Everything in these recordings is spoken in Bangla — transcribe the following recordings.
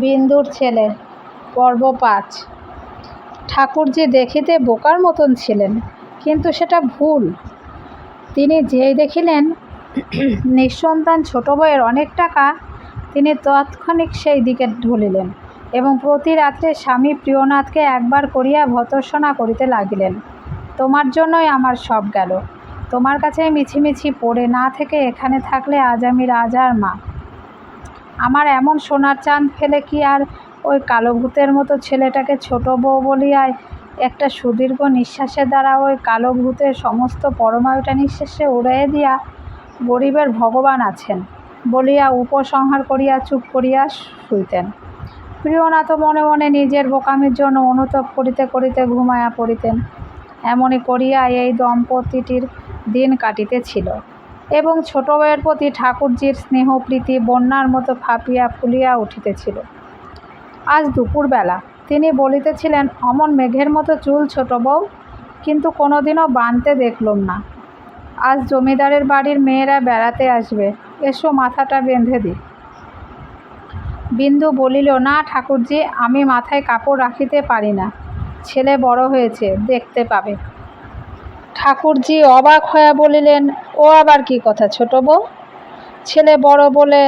বিন্দুর ছেলে, পর্ব পাঁচ। ঠাকুরজি দেখিতে বোকার মতন ছিলেন, কিন্তু সেটা ভুল। তিনি যেই দেখিলেন, নিঃসন্তান ছোট বউয়ের অনেক টাকা, তিনি তৎক্ষণিক সেই দিকে ঢুলিলেন এবং প্রতি রাত্রে স্বামী প্রিয়নাথকে একবার করিয়া ভর্ৎসনা করিতে লাগিলেন। তোমার জন্যই আমার সব গেল। তোমার কাছে মিছিমিছি পড়ে না থেকে এখানে থাকলে আজ আমি রাজার মা। আমার এমন সোনার চাঁদ ফেলে কি আর ওই কালো ভূতের মতো ছেলেটাকে ছোট বউ বলিয়ায় একটা সুদীর্ঘ নিঃশ্বাসের দ্বারা ওই কালো ভূতের সমস্ত পরমায়ুটা নিঃশ্বাসে উড়াইয়া দিয়া গরিবের ভগবান আছেন বলিয়া উপসংহার করিয়া চুপ করিয়া শুইতেন। প্রিয়নাথ মনে মনে নিজের বোকামির জন্য অনুতপ করিতে করিতে ঘুমাইয়া পড়িতেন। এমনই করিয়া এই দম্পতিটির দিন কাটিতেছিল এবং ছোট বউয়ের প্রতি ঠাকুরজির স্নেহ প্রীতি বন্যার মতো ফাঁপিয়া ফুলিয়া উঠিতেছিল। আজ দুপুরবেলা তিনি বলিতেছিলেন, অমন মেঘের মতো চুল ছোট বউ, কিন্তু কোনোদিনও বানতে দেখলুম না। আজ জমিদারের বাড়ির মেয়েরা বেড়াতে আসবে, এসো মাথাটা বেঁধে দিই। বিন্দু বলিল, না ঠাকুরজি, আমি মাথায় কাপড় রাখিতে পারি না। ছেলে বড় হয়েছে, দেখতে পাবে। ঠাকুরজি অবাক হয়ে বলিলেন, ও আবার কি কথা ছোট বউ? ছেলে বড় বলে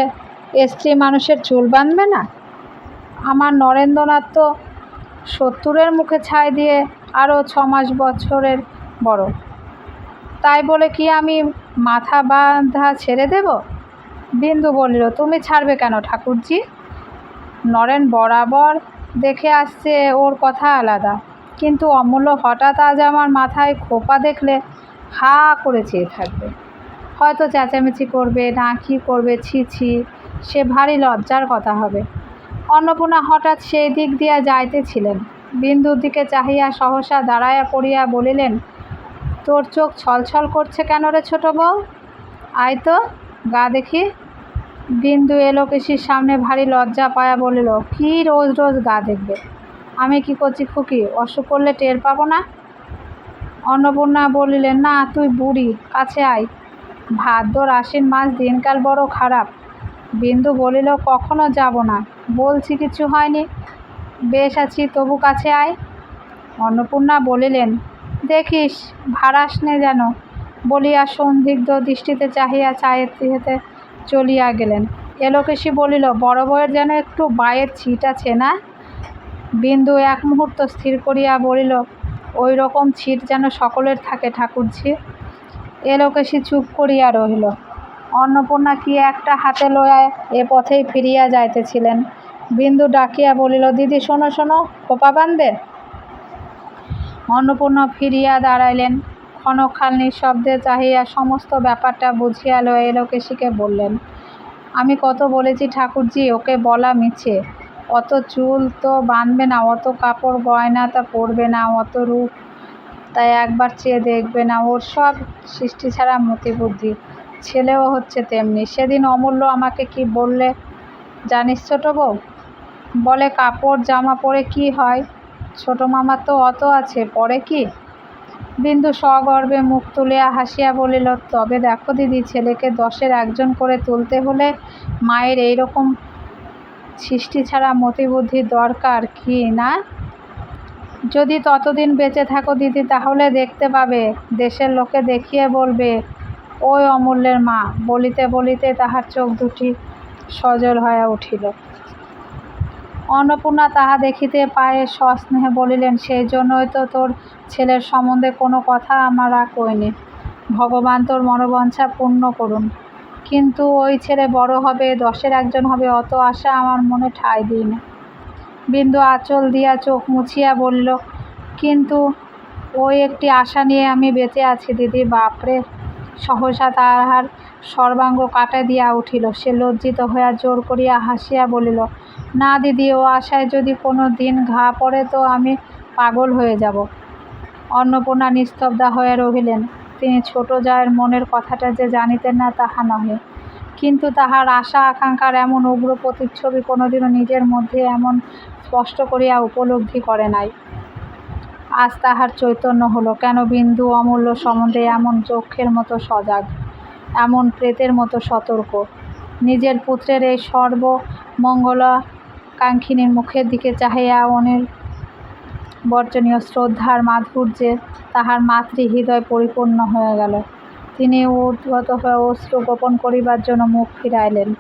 স্ত্রী মানুষের চুল বাঁধবে না? আমার নরেন্দ্রনাথ তো সত্তরের মুখে ছাই দিয়ে আরও ছ মাস বছরের বড়। তাই বলে কি আমি মাথা বাঁধা ছেড়ে দেব? বিন্দু বলিল, তুমি ছাড়বে কেন ঠাকুরজি? নরেন বরাবর দেখে আসছে ওর কথা আলাদা। কিন্তু অমূল্য হঠাৎ আজ আমার মাথায় খোপা দেখলে হা করে চেয়ে থাকবে। হয়তো চেঁচামেচি করবে, না কি করবে, ছি ছি, সে ভারী লজ্জার কথা হবে। অন্নপূর্ণা হঠাৎ সেই দিক দিয়া যাইতেছিলেন। বিন্দুর দিকে চাহিয়া সহসা দাঁড়াইয়া পড়িয়া বলিলেন, তোর চোখ ছলছল করছে কেন রে ছোট বউ? আয় তো, গা দেখি। বিন্দু এলোকেশির সামনে ভারী লজ্জা পায়া বলিল, কি রোজ রোজ গা দেখবে? আমি কি করছি খুকি? অসুখ করলে টের পাবো না? অন্নপূর্ণা বলিলেন, না, তুই বুড়ি, কাছে আয়। ভাদ্র আশ্বিন মাস দিনকাল বড় খারাপ। বিন্দু বলিল, কখনো যাব না। বলছি কিছু হয়নি। বেশ আছি, তবু কাছে আয়। অন্নপূর্ণা বলিলেন, দেখিস ভাড়াস নে যেন। বলিয়া সন্দিগ্ধ দৃষ্টিতে চাহিয়া চায়ের চাইতে চলিয়া গেলেন। এলোকেশী বলিল, বড় বউয়ের যেন একটু বায়ের ছিট আছে না? বিন্দু এক মুহূর্ত স্থির করিয়া বলিল, ওই রকম ছিট যেন সকলের থাকে ঠাকুরজি এলোকেশী চুপ করিয়া রহিল। অন্নপূর্ণা কি একটা হাতে লইয়া এ পথেই ফিরিয়া যাইতেছিলেন? বিন্দু ডাকিয়া বলিল, দিদি, শোনো শোনো, খোপা বাঁধবে? অন্নপূর্ণা ফিরিয়া দাঁড়াইলেন। ক্ষণকাল নিঃশব্দে চাহিয়া সমস্ত ব্যাপারটা বুঝিয়া লইয়া এলোকেশীকে বললেন, আমি কত বলেছি ঠাকুরজি ওকে বলা মিছে। অত চুল তো বাঁধবে না, অত কাপড় গয়না তা পরবে না, অত রূপ তাই একবার চেয়ে দেখবে না। ওর সব সৃষ্টি ছাড়া মতিবুদ্ধি ছেলেও হচ্ছে তেমনি। সেদিন অমূল্য আমাকে কি বললে জানিস ছোটো বউ? বলে, কাপড়, জামা পরে কি হয়? ছোটো মামার তো অত আছে, পরে কি? বিন্দু সগর্বে মুখ তুলিয়া হাসিয়া বলিল, তবে দেখো দিদি, ছেলেকে দশের একজন করে তুলতে হলে মায়ের এই রকম সৃষ্টি ছাড়া মতিবুদ্ধির দরকার কি, না? যদি ততদিন বেঁচে থাকো দিদি, তাহলে দেখতে পাবে, দেশের লোকে দেখিয়ে বলবে, ওই অমূল্যের মা। বলিতে বলিতে তাহার চোখ দুটি সজল হয়ে উঠিল। অন্নপূর্ণা তাহা দেখিতে পায়ে সস্নেহে বলিলেন, সেই জন্যই তো তোর ছেলের সম্বন্ধে কোনো কথা আমার আর কইনি ভগবান তোর মনোবাঞ্ছা পূর্ণ করুন। কিন্তু ওই ছেলে বড় হবে, দশের একজন হবে, অত আশা আমার মনে ঠাঁই দিই না। বিন্দু আঁচল দিয়া চোখ মুছিয়া বলল, কিন্তু ওই একটি আশা নিয়ে আমি বেঁচে আছি, দিদি, বাপরে! সহসা তাহার সর্বাঙ্গ কাটা দিয়া উঠিল। সে লজ্জিত হইয়া জোর করিয়া হাসিয়া বলিল, না দিদি, ও আশায় যদি কোনো দিন ঘা পড়ে তো আমি পাগল হয়ে যাব। অন্নপূর্ণা নিস্তব্ধা হয়ে রহিলেন। তিনি ছোট জায়ের মনের কথাটা যে জানিতেন না, তাহা নহে। কিন্তু তাহার আশা, আকাঙ্ক্ষার এমন উগ্র প্রতিচ্ছবি কোনোদিনও নিজের মধ্যে এমন স্পষ্ট করিয়া উপলব্ধি করে নাই। আজ তাহার চৈতন্য হলো, কেন বিন্দু অমূল্য সম্বন্ধে এমন চক্ষের মতো সজাগ, এমন প্রেতের মতো সতর্ক? নিজের পুত্রের এই সর্বমঙ্গলাকাঙ্ক্ষিনীর মুখের দিকে চাহিয়া অনিল বর্জনীয় শ্রদ্ধার মাধুর্যে তাহার মাতৃহৃদয় পরিপূর্ণ হয়ে গেল। তিনি উদ্গত হয়ে অশ্রু গোপন করিবার জন্য মুখ ফিরাইলেন।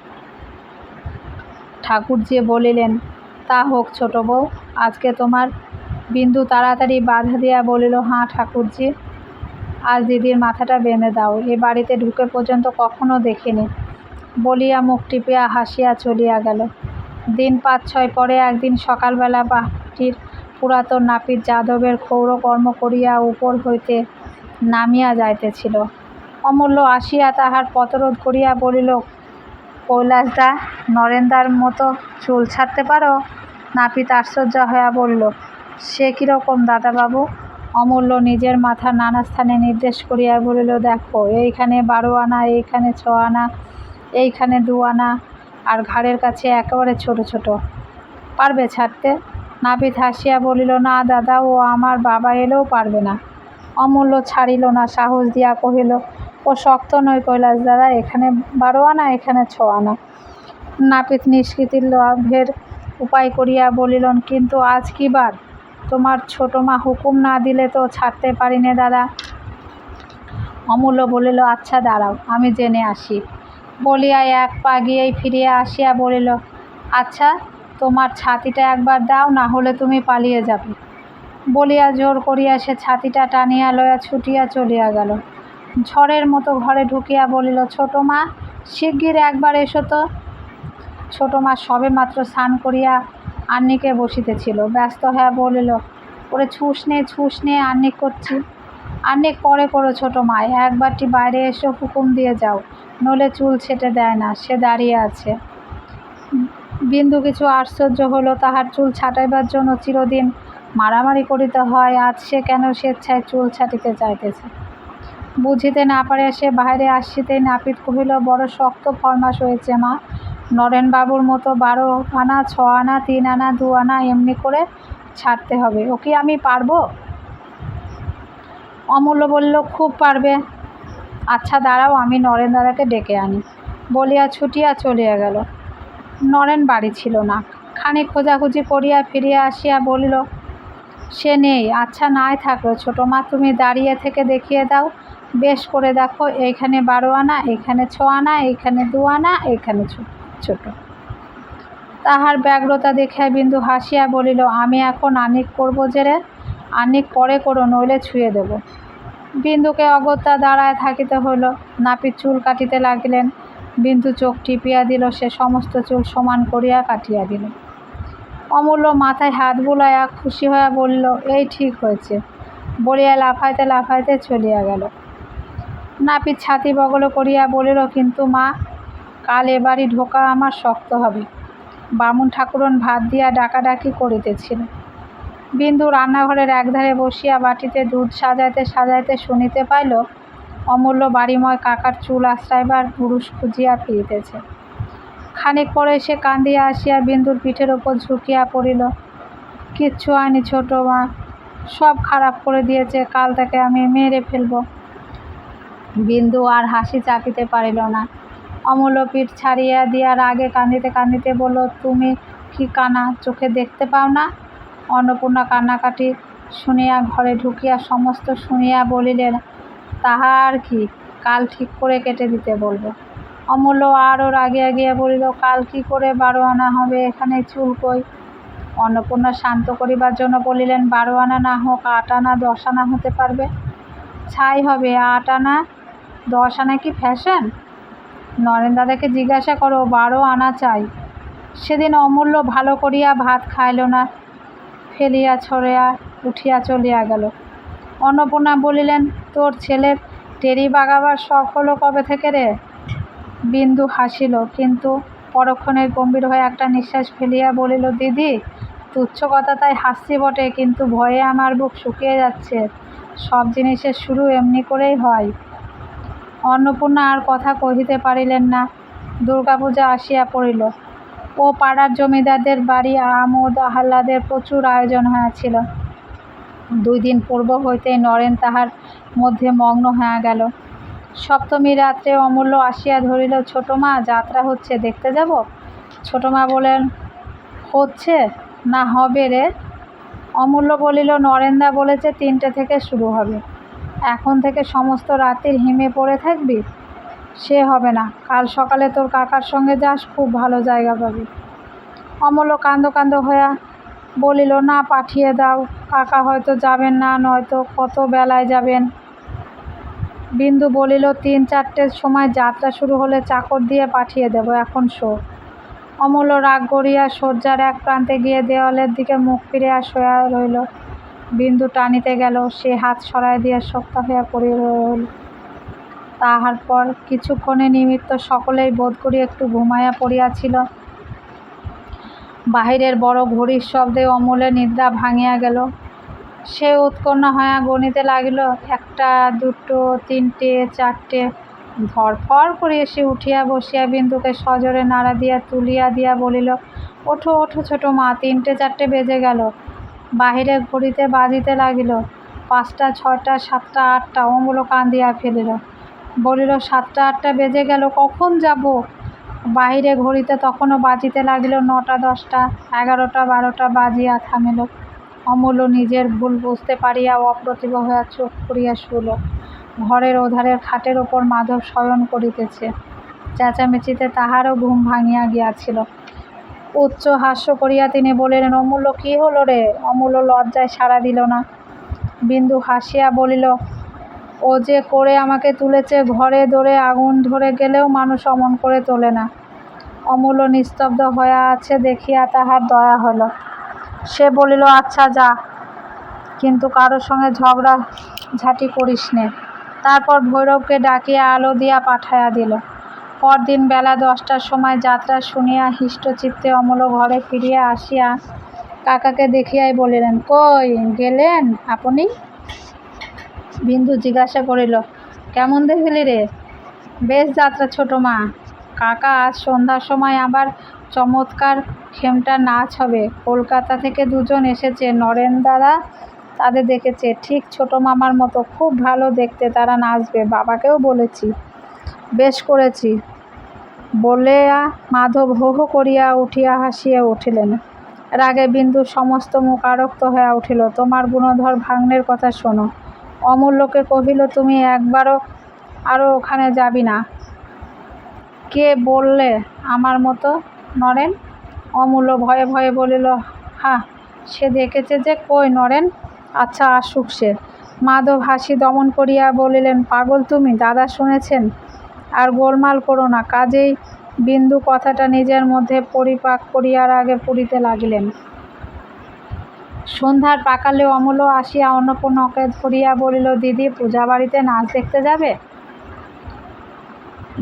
ঠাকুরজি বলিলেন, তা হোক ছোট বউ, আজকে তোমার বিন্দু তাড়াতাড়ি বাধা দিয়া বলিল, হাঁ ঠাকুরজি আজ দিদির মাথাটা বেঁধে দাও, এ বাড়িতে ঢুকে পর্যন্ত কখনো দেখিনি। বলিয়া মুখ টিপিয়া হাসিয়া চলিয়া গেল। দিন পাঁচ ছয় পরে একদিন সকালবেলা বাটির পুরাতন নাপিত যাদবের ক্ষৌরকর্ম করিয়া উপর হইতে নামিয়া যাইতেছিল। অমূল্য আসিয়া তাহার পথরোধ করিয়া বলিল, কৈলাসদা নরেন্দার মতো চুল ছাড়তে পারো? নাপিত আশ্চর্য হইয়া বলিল, সে কীরকম দাদাবাবু? অমূল্য নিজের মাথা নানা স্থানে নির্দেশ করিয়া বলিল, দেখো, এইখানে বারো আনা, এইখানে ছ আনা, এইখানে দু আনা, আর ঘাড়ের কাছে একেবারে ছোট ছোট। পারবে ছাড়তে? নাপিত হাসিয়া বলিল, না দাদা, ও আমার বাবা এলেও পারবে না। অমূল্য ছাড়িল না, সাহস দিয়া কহিল, ও শক্ত নয় কৈলাস দাদা, এখানে বারো আনা, এখানে ছ আনা। নাপিত নিষ্কৃতির লাভের উপায় করিয়া বলিলেন কিন্তু আজ কি বার? তোমার ছোট মা হুকুম না দিলে তো ছাড়তে পারি নে দাদা। অমূল্য বলিল আচ্ছা দাঁড়াও, আমি জেনে আসি। বলিয়া এক পা গিয়েই ফিরিয়া আসিয়া বলিল আচ্ছা তোমার ছাতিটা একবার দাও, না হলে তুমি পালিয়ে যাবে। বলিয়া জোর করিয়া সে ছাতিটা টানিয়া লয়া ছুটিয়া চলিয়া গেল। ঝড়ের মতো ঘরে ঢুকিয়া বলিল, ছোট মা, শিগগির একবার এসো তো। ছোটো মা সবে মাত্র স্নান করিয়া আন্নিকে বসিতেছিল। ব্যস্ত হয়ে বলিল, ওরে ছুস নে ছুস নে আন্নিক করছি। আন্নিক পরে করো ছোট মা, একবারটি বাইরে এসে, হুকুম দিয়ে যাও নলে চুল ছেটে দেয় না, সে দাঁড়িয়ে আছে। বিন্দু কিছু আশ্চর্য হলো, তাহার চুল ছাটাইবার জন্য চিরদিন মারামারি করিতে হয়, আজ সে কেন স্বেচ্ছায় চুল ছাটিতে চাইতেছে বুঝিতে না পারে সে বাইরে আসিতেই নাপিত কহিল, বড় শক্ত ফরমাস হয়েছে মা। নরেনবাবুর মতো বারো আনা, ছ আনা, তিন আনা, দু আনা এমনি করে ছাড়তে হবে। ও কি আমি পারব? অমূল্য বলল, খুব পারবে। আচ্ছা দাঁড়াও, আমি নরেন দাদাকে ডেকে আনি। বলিয়া ছুটিয়া চলিয়া গেল। নরেন বাড়ি ছিল না। খানিক খোঁজাখুঁজি করিয়া ফিরিয়া আসিয়া বলিল, সে নেই আচ্ছা নাই থাকল ছোটো মা তুমি দাঁড়িয়ে থেকে দেখিয়ে দাও। বেশ করে দেখো এইখানে বারো আনা এইখানে ছ আনা এইখানে দু আনা এইখানে ছোট। তাহার ব্যগ্রতা দেখিয়া বিন্দু হাসিয়া বলিল, আমি এখন আনিক করব যে রে? আনিক পরে করো, নইলে ছুঁয়ে দেব। বিন্দুকে অগত্যা দাঁড়ায় থাকিতে হইল। নাপিত চুল কাটিতে লাগিলেন। বিন্দু চোখ টিপিয়া দিল, সে সমস্ত চুল সমান করিয়া কাটিয়া দিল। অমূল্য মাথায় হাত বুলাইয়া খুশি হইয়া বলিল, এই ঠিক হয়েছে। বলিয়া লাফাইতে লাফাইতে চলিয়া গেল। নাপিত ছাতি বগল করিয়া বলিল, কিন্তু মা, কাল এ বাড়ি ঢোকা আমার শক্ত হবে। বামুন ঠাকুরন ভাত দিয়া ডাকাডাকি করিতেছিল। বিন্দু রান্নাঘরের একধারে বসিয়া বাটিতে দুধ সাজাইতে সাজাইতে শুনিতে পাইল অমূল্য বাড়িময় কাকার চুল আশ্রাইবার পুরুষ খুঁজিয়া ফিরিতেছে। খানিক পরে সে কান্দিয়া আসিয়া বিন্দুর পিঠের ওপর ঝুঁকিয়া পড়িল। কিচ্ছু হয়নি ছোট মা, সব খারাপ করে দিয়েছে, কাল থেকে আমি মেরে ফেলব। বিন্দু আর হাসি চাপিতে পারিল না। অমূল্য পিঠ ছাড়িয়া দিয়ার আগে কান্দিতে কান্দিতে বলল, তুমি কি কানা, চোখে দেখতে পাও না? অন্নপূর্ণা কান্নাকাটি শুনিয়া ঘরে ঢুকিয়া সমস্ত শুনিয়া বলিলেন তাহা আর কি? কাল ঠিক করে কেটে দিতে বলব। অমূল্য আরও রাগিয়া গিয়া বলিল, কাল কি করে বারো আনা হবে? এখানে চুল কই? অন্নপূর্ণা শান্ত করিবার জন্য বলিলেন বারো আনা না হোক আট আনা দশ আনা হতে পারবে। ছাই হবে আট আনা দশ আনা কি ফ্যাশন? নরেন দাদাকে জিজ্ঞাসা করো বারো আনা চাই। সেদিন অমূল্য ভালো করিয়া ভাত খাইল না, ফেলিয়া ছড়িয়া উঠিয়া চলিয়া গেল। অন্নপূর্ণা বলিলেন, তোর ছেলের টেরি বাগাবার শখ হলো কবে থেকে রে? বিন্দু হাসিল, কিন্তু পরক্ষণে গম্ভীর হয়ে একটা নিঃশ্বাস ফেলিয়া বলিল, দিদি, তুচ্ছ কথা তাই হাসছি বটে, কিন্তু ভয়ে আমার বুক শুকিয়ে যাচ্ছে। সব জিনিসের শুরু এমনি করেই হয়। অন্নপূর্ণা আর কথা কহিতে পারিলেন না। দুর্গাপূজা আসিয়া পড়িল। ও পাড়ার জমিদারদের বাড়ি, আমোদ, আহ্লাদের প্রচুর আয়োজন হয়েছিল। দুই দিন পূর্ব হইতেই নরেন তাহার মধ্যে মগ্ন হয়ে গেল। সপ্তমী রাত্রে অমূল্য আসিয়া ধরিল, ছোট মা, যাত্রা হচ্ছে, দেখতে যাব? ছোট মা বলেন, হচ্ছে, না হবে রে। অমূল্য বলিল, নরেন্দা বলেছে, তিনটে থেকে শুরু হবে। এখন থেকে সমস্ত রাতের হিমে পড়ে থাকবি? সে হবে না। কাল সকালে তোর কাকার সঙ্গে যাস, খুব ভালো জায়গা পাবি। অমূল্য কান্দ কান্দ হইয়া বলিল, না, পাঠিয়ে দাও। কাকা হয়তো যাবেন না, নয়তো কত বেলায় যাবেন। বিন্দু বলিল, তিন চারটের সময় যাত্রা শুরু হলে চাকর দিয়ে পাঠিয়ে দেব, এখন শো। অমূল্য রাগ গড়িয়া শয্যার এক প্রান্তে গিয়ে দেওয়ালের দিকে মুখ ফিরিয়া শোয়া রইল। বিন্দু টানিতে গেল, সে হাত সরাই দিয়ে শক্ত হইয়া পড়িয়া রইল। তাহার পর কিছুক্ষণে নিমিত্ত সকলেই বোধ করি একটু ঘুমাইয়া পড়িয়াছিল। বাহিরের বড় ঘড়ির শব্দে অমূল্যের নিদ্রা ভাঙিয়া গেল। সে উৎকণ্ঠা হইয়া গণিতে লাগিল, একটা, দুটো, তিনটে, চারটে। ধরফর করিয়া সে উঠিয়া বসিয়া বিন্দুকে সজোরে নাড়া দিয়া, তুলিয়া দিয়া বলিল, ওঠো ওঠো ছোটো মা, তিনটে, চারটে বেজে গেল। বাহিরে ঘড়িতে বাজিতে লাগিল, পাঁচটা, ছয়টা, সাতটা, আটটা, অমূল্য কান্দিয়া ফেলিল। বলিল, সাতটা, আটটা বেজে গেল, কখন যাব? বাহিরে ঘড়িতে তখনও বাজিতে লাগিল নটা, দশটা, এগারোটা, বারোটা বাজিয়া থামিল। অমূল্য নিজের ভুল বুঝতে পারিয়া অপ্রতিভ হইয়া চোখ করিয়া শুল ঘরের ওধারের খাটের ওপর মাধব শয়ন করিতেছে। চেঁচামেচিতে তাহারও ঘুম ভাঙিয়া গিয়াছিল। উচ্চ হাস্য করিয়া তিনি বলিলেন, অমূল্য, কী হলো রে? অমূল্য লজ্জায় সাড়া দিল না। বিন্দু হাসিয়া বলিল ও যে করে আমাকে তুলেছে ঘরে দৌড়ে আগুন ধরে গেলেও মানুষ অমন করে তোলে না। অমূল্য নিস্তব্ধ হইয়া আছে দেখিয়া তাহার দয়া হলো। সে বলিল আচ্ছা যা। কিন্তু কারোর সঙ্গে ঝগড়া ঝাঁটি করিস নে। তারপর ভৈরবকে ডাকিয়া আলো দিয়া পাঠাইয়া দিল। পরদিন বেলা দশটার সময় যাত্রা শুনিয়া হিষ্টচিত্তে অমূল্য ঘরে ফিরিয়া আসিয়া কাকাকে দেখিয়াই বলিলেন, কই, গেলেন আপনি? বিন্দু জিজ্ঞাসা করিল, কেমন দেখলি রে? বেশ যাত্রা ছোট মা। কাকা, আজ সন্ধ্যার সময় আবার চমৎকার খেমটা নাচ হবে। কলকাতা থেকে দুজন এসেছে, নরেন দাদা তাদের দেখেছে। ঠিক ছোট মামার মতো, খুব ভালো দেখতে তারা নাচবে, বাবাকেও বলেছি। বেশ করেছি। বলিয়া মাধব হো হো করিয়া উঠিয়া হাসিয়া উঠিলেন। রাগে বিন্দুর সমস্ত মুখ আরক্ত হইয়া উঠিল, তোমার গুণধর ভাগ্নের কথা শোনো। অমূল্যকে কহিল, তুমি একবারও আরও ওখানে যাবি না? কে বললে আমার মতো, নরেন? অমূল্য ভয়ে ভয়ে বলিল, হা, সে দেখেছে যে কই নরেন? আচ্ছা আসুক সে। মাধব হাসি দমন করিয়া বলিলেন, পাগল তুমি, দাদা শুনেছেন? আর গোলমাল করো না, কাজেই বিন্দু কথাটা নিজের মধ্যে পরিপাক করিয়ার আগে পুরিতে লাগিলেন। সন্ধ্যার পাকালে অমূল্য আসিয়া অন্নপূর্ণাকে ধরিয়া বলিল, দিদি পূজা বাড়িতে নাচ দেখতে যাবে?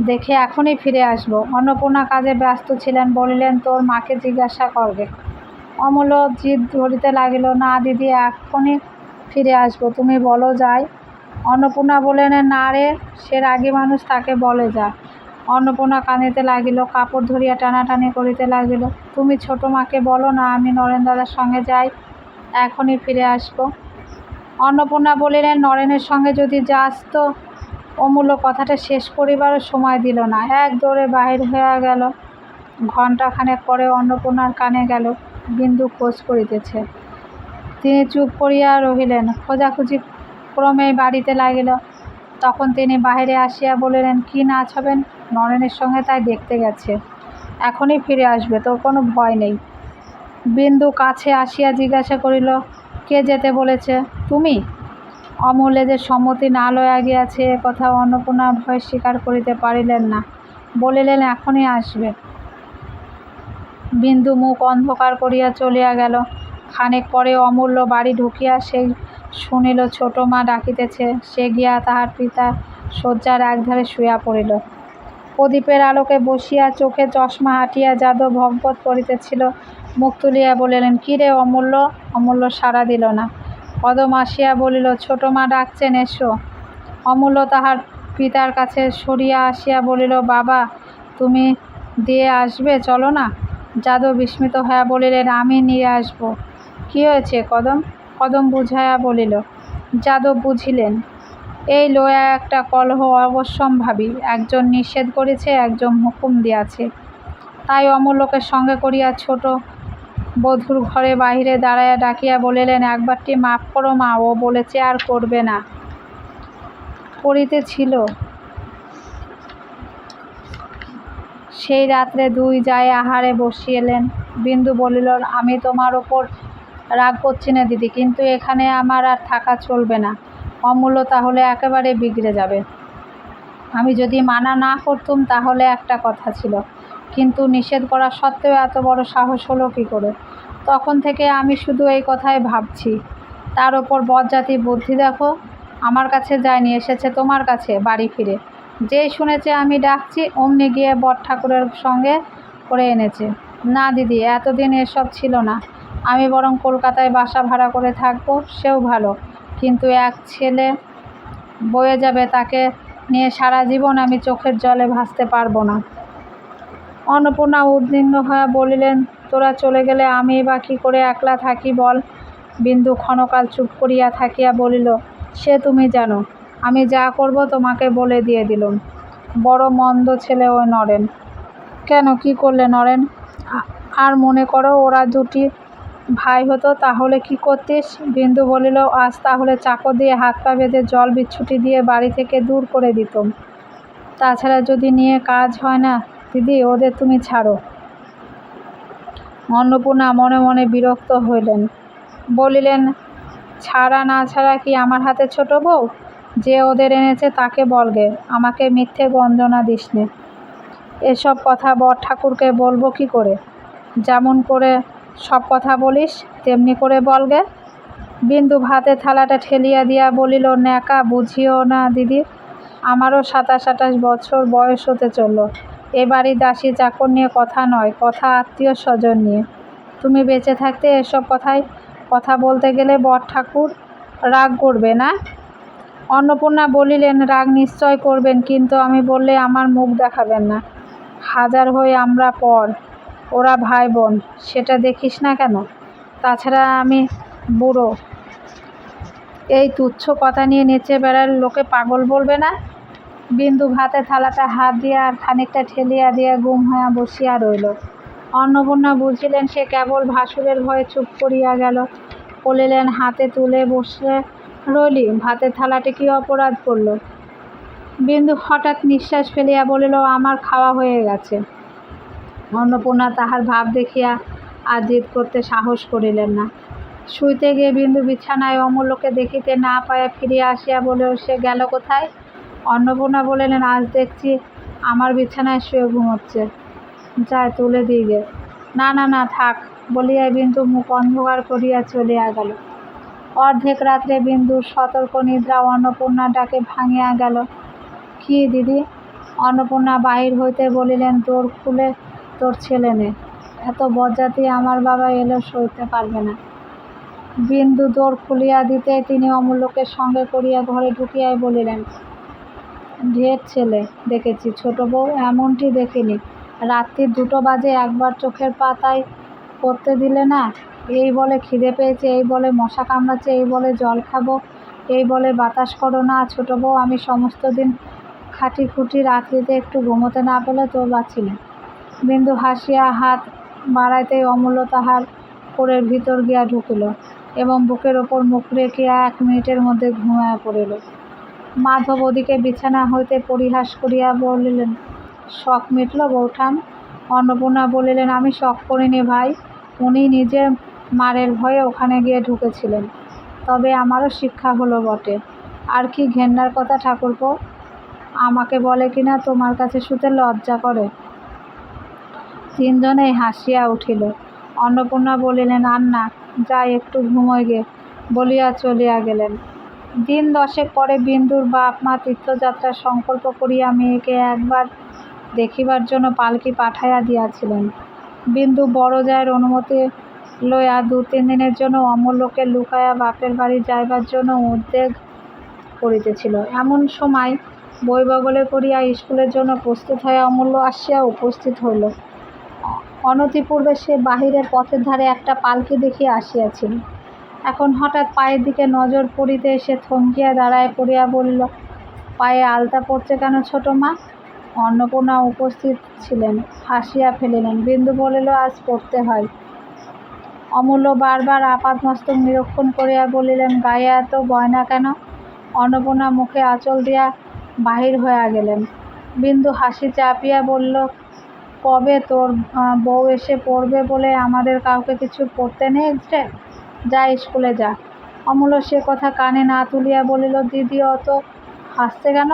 দেখে এখনই ফিরে আসব। অন্নপূর্ণা কাজে ব্যস্ত ছিলেন, বলিলেন, তোর মাকে জিজ্ঞাসা করবে। অমূল্য জিদ ধরিতে লাগিল, না দিদি, এখনই ফিরে আসব, তুমি বলো যাই। অন্নপূর্ণা বললেন, না রে, সে রাগী মানুষ, তাকে বলে যা। অন্নপূর্ণা কাঁদিতে লাগিল, কাপড় ধরিয়া টানাটানি করিতে লাগিল, তুমি ছোট মাকে বলো না, আমি নরেন দাদার সঙ্গে যাই। এখনই ফিরে আসব। অন্নপূর্ণা বলিলেন, নরেনের সঙ্গে যদি যাস তো? অমূল্য কথাটা শেষ করিবারও সময় দিল না। এক দৌড়ে বাহির হইয়া গেল। ঘণ্টাখানেক পরে অন্নপূর্ণার কানে গেল, বিন্দু খোঁজ করিতেছে। তিনি চুপ করিয়া রহিলেন। খোঁজাখুঁজি ক্রমেই বাড়িতে লাগিল। তখন তিনি বাহিরে আসিয়া বলিলেন, কি নাচ হবেন? নরেনের সঙ্গে তাই দেখতে গেছে। এখনই ফিরে আসবে, তোর কোনো ভয় নেই। বিন্দু কাছে আসিয়া জিজ্ঞাসা করিল, কে যেতে বলেছে? তুমি? অমূল্যে যে সম্মতি না লয়া গিয়াছে, এ কথা অন্নপূর্ণা ভয় স্বীকার করিতে পারিলেন না। বলিলেন, এখনই আসবে। বিন্দু মুখ অন্ধকার করিয়া চলিয়া গেল। খানেক পরে অমূল্য বাড়ি ঢুকিয়া সেই শুনিল, ছোট মা ডাকিতেছে। সে গিয়া তাহার পিতা শয্যার একধারে শুইয়া পড়িল। প্রদীপের আলোকে বসিয়া চোখে চশমা হাঁটিয়া যাদব ভগবত করিতেছিল মুখ তুলিয়া বলিলেন কী রে অমূল্য? অমূল্য সাড়া দিল না। কদম আসিয়া বলিল, ছোট মা ডাকছেন, এসো। অমূল্য তাহার পিতার কাছে সরিয়া আসিয়া বলিল, বাবা, তুমি দিয়ে আসবে? চলো না। যাদব বিস্মিত হইয়া বলিলেন, আমি নিয়ে আসব। কী হয়েছে কদম? কদম বুঝাইয়া বলিল যাদব বুঝিলেন, এই লয়া একটা কলহ অবশ্যম্ভাবী। একজন নিষেধ করেছে, একজন হুকুম দিয়াছে। তাই অমূল্যকে সঙ্গে করিয়া ছোট বধূর ঘরে বাহিরে দাঁড়াইয়া ডাকিয়া বলিলেন, একবারটি মাফ করো মা, ও বলেছে আর করবে না। করিতেছিল সেই রাত্রে দুই যায় আহারে বসিয়েলেন বিন্দু বলিল, আমি তোমার ওপর রাগ করছি না দিদি, কিন্তু এখানে আমার আর থাকা চলবে না। অমূল্য তাহলে একেবারে বিগড়ে যাবে। আমি যদি মানা না করতুম, তাহলে একটা কথা ছিল। কিন্তু নিষেধ করা সত্ত্বেও এত বড় সাহস হলো কী করে? তখন থেকে আমি শুধু এই কথাই ভাবছি। তার ওপর বজ্জাতি বুদ্ধি দেখো, আমার কাছে যায়নি, এসেছে তোমার কাছে বাড়ি ফিরে। যেই শুনেছে আমি ডাকছি, অমনি গিয়ে বট ঠাকুরের সঙ্গে করে এনেছে। না দিদি, এতদিন এসব ছিল না। আমি বরং কলকাতায় বাসা ভাড়া করে থাকব, সেও ভালো। কিন্তু এক ছেলে বয়ে যাবে, তাকে নিয়ে সারা জীবন আমি চোখের জলে ভাসতে পারব না। অন্নপূর্ণা উদ্বিগ্ন হয়ে বলিলেন, তোরা চলে গেলে আমি বা কী করে একলা থাকি বল? বিন্দু ক্ষণকাল চুপ করিয়া থাকিয়া বলিল, সে তুমি জানো, আমি যা করব তোমাকে বলে দিয়ে দিলুম। বড় মন্দ ছেলে ওই নরেন। কেন, কি করলে নরেন? আর মনে করো ওরা দুটি ভাই হতো, তাহলে কি করতিস? বিন্দু বলিল, আজ তাহলে চাকর দিয়ে হাত পা বেঁধে জল বিচ্ছুটি দিয়ে বাড়ি থেকে দূর করে দিতম। তাছাড়া যদি নিয়ে কাজ হয় না দিদি, ওদের তুমি ছাড়ো। অন্নপূর্ণা মনে মনে বিরক্ত হইলেন। বলিলেন, ছাড়া না ছাড়া কি আমার হাতে ছোট বউ? যে ওদের এনেছে তাকে বলগে, আমাকে মিথ্যে গঞ্জনা দিসনে। এসব কথা বর ঠাকুরকে বলব কি করে? যেমন করে সব কথা বলিস, তেমনি করে বলগে। বিন্দু ভাতে থালাটা ঠেলিয়া দিয়া বলিল, ন্যাকা, বুঝিও না দিদি, আমারও সাতাশ আঠাশ বছর বয়স হতে চলল। এবারই দাসী চাকর নিয়ে কথা নয়, কথা আত্মীয় স্বজন নিয়ে। তুমি বেঁচে থাকতে এসব কথাই কথা বলতে গেলে বর ঠাকুর রাগ করবে না? অন্নপূর্ণা বলিলেন, রাগ নিশ্চয় করবেন, কিন্তু আমি বললে আমার মুখ দেখাবেন না। হাজার হয়ে আমরা পর, ওরা ভাই বোন সেটা দেখিস না কেন? তাছাড়া আমি বুড়ো। এই তুচ্ছ কথা নিয়ে নেচে বেড়ার লোকে পাগল বলবে না? বিন্দু ভাতে থালাটা হাত দিয়ে আর খানিকটা ঠেলিয়া দিয়ে গুম হইয়া বসিয়া রইল। অন্নপূর্ণা বুঝিলেন সে কেবল ভাসুরের ভয়ে চুপ করিয়া গেল। বলিলেন, হাতে তুলে বসে রইলি? ভাতের থালাটি কি অপরাধ করল? বিন্দু হঠাৎ নিঃশ্বাস ফেলিয়া বলিল, আমার খাওয়া হয়ে গেছে। অন্নপূর্ণা তাহার ভাব দেখিয়া আর জিদ করতে সাহস করিলেন না। শুইতে গিয়ে বিন্দু বিছানায় অমূল্যকে দেখিতে না পাইয়া ফিরিয়া আসিয়া বলেও সে গেল কোথায়? অন্নপূর্ণা বলিলেন, আজ দেখছি আমার বিছানায় শুয়ে ঘুমোচ্ছে। যায় তুলে দিই গে। না না না, থাক। বলিয়া বিন্দু মুখ অন্ধকার করিয়া চলিয়া গেল। অর্ধেক রাত্রে বিন্দুর সতর্ক নিদ্রা অন্নপূর্ণা ডাকে ভাঙিয়া গেল। কি দিদি? অন্নপূর্ণা বাহির হইতে বলিলেন, তোর খুলে, তোর ছেলে নে এত বজ্জাতি আমার বাবা এলো সইতে পারবে না। বিন্দু দোর খুলিয়া দিতে তিনি অমূল্যকে সঙ্গে করিয়া ঘরে ঢুকিয়াই বলিলেন ঢের ছেলে দেখেছি, ছোট বউ এমনটি দেখিনি। রাত্রি দুটো বাজে, একবার চোখের পাতায় করতে দিলে না, এই বলে খিদে পেয়েছে, এই বলে মশা কামড়াচ্ছে, এই বলে জল খাব, এই বলে বাতাস করো না, ছোট বউ, আমি সমস্ত দিন খাটি খুঁটি রাত্রিতে একটু ঘুমোতে না পেলে তোর বাঁচি না বিন্দু হাসিয়া হাত বাড়াইতেই অমূল্য তাহার কোরের ভিতর গিয়া ঢুকিল এবং বুকের ওপর মুখ রেখিয়া এক মিনিটের মধ্যে ঘুমাইয়া পড়িল। মাধব ওদিকে বিছানা হইতে পরিহাস করিয়া বলিলেন, শখ মিটল বৌঠান? অন্নপূর্ণা বলিলেন, আমি শখ করিনি ভাই, উনি নিজে মারের ভয়ে ওখানে গিয়ে ঢুকেছিলেন। তবে আমারও শিক্ষা হলো বটে। আর কি ঘেন্নার কথা ঠাকুরপো? আমাকে বলে কিনা তোমার কাছে শুতে লজ্জা করে? তিনজনেই হাসিয়া উঠিল। অন্নপূর্ণা বলিলেন আর না যাই একটু ঘুমোয় গে। বলিয়া চলিয়া গেলেন। দিন দশেক পরে বিন্দুর বাপ মা তীর্থযাত্রার সংকল্প করিয়া মেয়েকে একবার দেখিবার জন্য পালকি পাঠাইয়া দিয়াছিলেন। বিন্দু বড় যায়ের অনুমতি লইয়া দু তিন দিনের জন্য অমূল্যকে লুকাইয়া বাপের বাড়ি যাইবার জন্য উদ্বেগ করিতেছিল। এমন সময় বই বগলে করিয়া স্কুলের জন্য প্রস্তুত হইয়া অমূল্য আসিয়া উপস্থিত হইল। অনতিপূর্বে সে বাহিরের পথের ধারে একটা পালকি দেখিয়া আসিয়াছিল। এখন হঠাৎ পায়ের দিকে নজর পড়িতে এসে থমকিয়া দাঁড়ায় পড়িয়া বলিল, পায়ে আলতা পড়ছে কেন ছোট মা? অন্নপূর্ণা উপস্থিত ছিলেন, হাসিয়া ফেলিলেন। বিন্দু বলিল, আজ পড়তে হয়। অমূল্য বারবার আপাতমস্তক নিরীক্ষণ করিয়া বলিলেন, গায়ে এত গয়না কেন? অন্নপূর্ণা মুখে আঁচল দিয়া বাহির হইয়া গেলেন। বিন্দু হাসি চাপিয়া বলল, কবে তোর বউ এসে পড়বে বলে আমাদের কাউকে কিছু পড়তে নেই যে যা স্কুলে যা। অমূল্য সে কথা কানে না তুলিয়া বলিল, দিদি অত হাসছে কেন?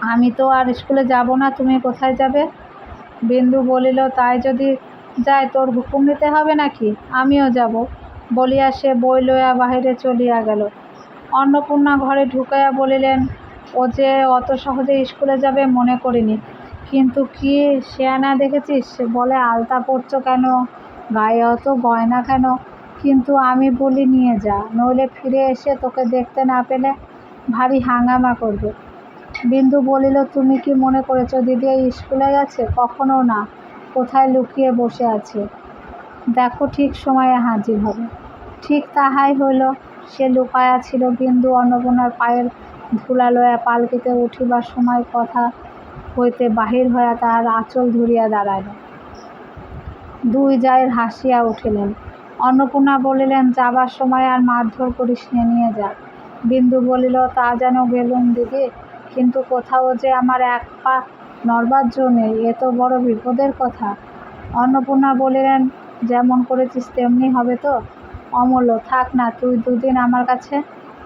আমি তো আর স্কুলে যাব না, তুমি কোথায় যাবে? বিন্দু বলিল, তাই যদি যায়, তোর হুকুম নিতে হবে নাকি? আমিও যাব। বলিয়া সে বই লইয়া বাহিরে চলিয়া গেল। অন্নপূর্ণা ঘরে ঢুকাইয়া বলিলেন, ও যে অত সহজে স্কুলে যাবে, মনে করিনি। কিন্তু কি শেয়ানা দেখেছিস? সে বলে, আলতা পরছো কেন? গায়ে অত গয়না কেন? কিন্তু আমি বলি, নিয়ে যা, নইলে ফিরে এসে তোকে দেখতে না পেলে ভারী হাঙ্গামা করবে। বিন্দু বলিল, তুমি কি মনে করেছ দিদি এই স্কুলে গেছে? কখনো না। কোথায় লুকিয়ে বসে আছে? দেখো ঠিক সময়ে হাজির হবে। ঠিক তাহাই হইল। সে লুকায়া ছিল বিন্দু অন্নপূর্ণার পায়ের ধুলা লয়া পালকিতে উঠিবার সময় কথা হইতে বাহির হইয়া তাহার আঁচল ধরিয়া দাঁড়াইল। দুই জায়ের হাসিয়া উঠিলেন। অন্নপূর্ণা বলিলেন, যাবার সময় আর মারধর করিস নিয়ে যা। বিন্দু বলিল, তা যেন গেলুম দিদি, কিন্তু কোথাও যে আমার এক পা নড়বার জো নেই, এ তো বড় বিপদের কথা। অন্নপূর্ণা বলিলেন, যেমন করেছিস তেমনি হবে তো? অমূল্য, থাক না, তুই দুদিন আমার কাছে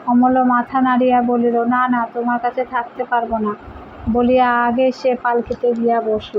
অমূল্য মাথা নাড়িয়া বলিল, না না, তোমার কাছে থাকতে পারব না। বলিয়া আগে সে পালকিতে গিয়া বসল।